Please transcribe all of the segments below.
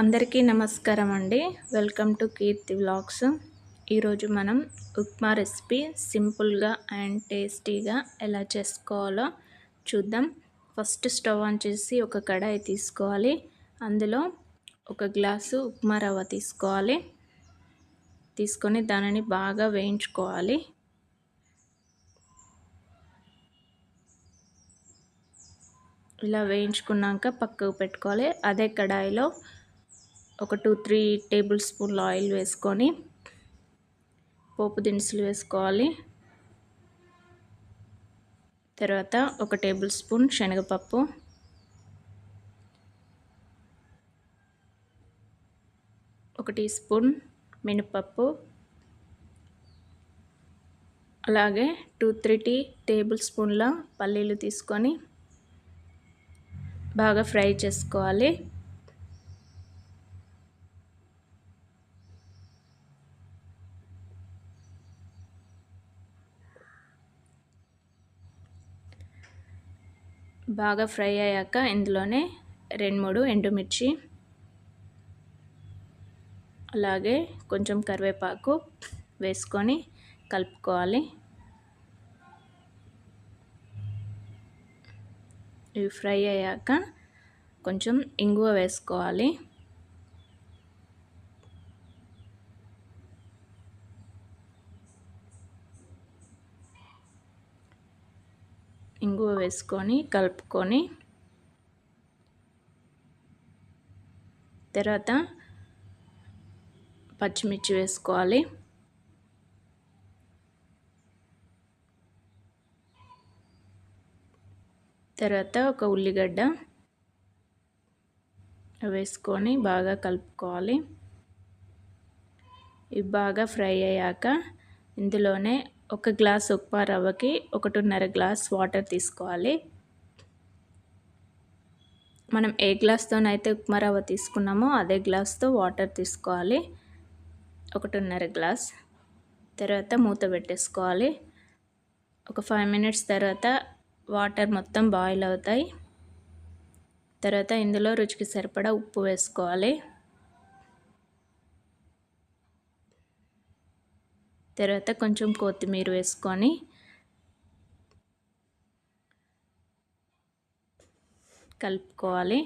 అందరికీ నమస్కారం అండి. Welcome to Keerthi vlogs. ఈరోజు మనం ఉప్మా రెసిపీ సింపుల్గా అండ్ టేస్టీగా ఎలా చేసుకోవాలో చూద్దాం. ఫస్ట్ స్టవ్ ఆన్ చేసి ఒక కడాయి తీసుకోవాలి. అందులో ఒక గ్లాసు ఉప్మా రవ్వ తీసుకోవాలి. తీసుకొని దానిని బాగా వేయించుకోవాలి. ఇలా వేయించుకున్నాక పక్కకు పెట్టుకోవాలి. అదే కడాయిలో ఒక టూ త్రీ టేబుల్ స్పూన్ల ఆయిల్ వేసుకొని పోపు దినుసులు వేసుకోవాలి. తర్వాత ఒక టేబుల్ స్పూన్ శనగపప్పు. ఒక టీ స్పూన్ మినపప్పు. అలాగే టూ త్రీ టీ టేబుల్ స్పూన్ల పల్లీలు తీసుకొని బాగా ఫ్రై చేసుకోవాలి. బాగా ఫ్రై అయ్యాక ఇందులోనే రెండు మూడు ఎండుమిర్చి అలాగే కొంచెం కరివేపాకు వేసుకొని కలుపుకోవాలి. ఇవి ఫ్రై అయ్యాక కొంచెం ఇంగువ వేసుకోవాలి. ఇంగువ వేసుకొని కలుపుకొని తర్వాత పచ్చిమిర్చి వేసుకోవాలి. తర్వాత ఒక ఉల్లిగడ్డ వేసుకొని బాగా కలుపుకోవాలి. ఇవి బాగా ఫ్రై అయ్యాక ఇందులోనే ఒక గ్లాస్ ఉప్మా రవ్వకి ఒకటిన్నర గ్లాస్ వాటర్ తీసుకోవాలి. మనం ఏ గ్లాస్తోనైతే ఉప్మా రవ్వ తీసుకున్నామో అదే గ్లాస్తో వాటర్ తీసుకోవాలి. ఒకటిన్నర గ్లాస్. తర్వాత మూత పెట్టేసుకోవాలి. ఒక ఫైవ్ మినిట్స్ తర్వాత వాటర్ మొత్తం బాయిల్ అవుతాయి. తర్వాత ఇందులో రుచికి సరిపడా ఉప్పు వేసుకోవాలి. తర్వాత కొంచెం కొత్తిమీర వేసుకొని కలుపుకోవాలి.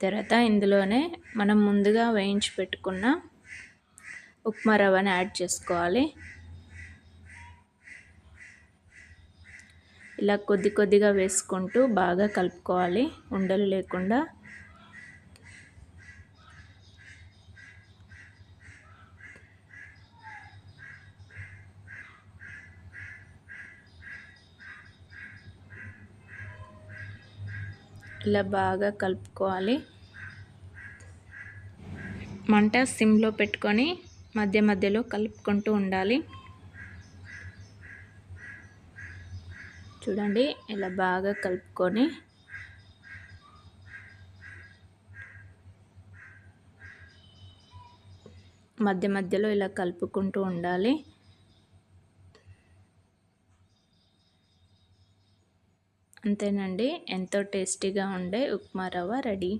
తర్వాత ఇందులోనే మనం ముందుగా వేయించి పెట్టుకున్న ఉప్మా రవ్వని యాడ్ చేసుకోవాలి. ఇలా కొద్ది కొద్దిగా వేసుకుంటూ బాగా కలుపుకోవాలి. ఉండలు లేకుండా ఇలా బాగా కలుపుకోవాలి. మంట సిమ్లో పెట్టుకొని మధ్య మధ్యలో కలుపుకుంటూ ఉండాలి. చూడండి ఇలా బాగా కలుపుకొని మధ్య మధ్యలో ఇలా కలుపుకుంటూ ఉండాలి. అంతేనండి. ఎంతో టేస్టీగా ఉండే ఉప్మా రవ్వ రెడీ.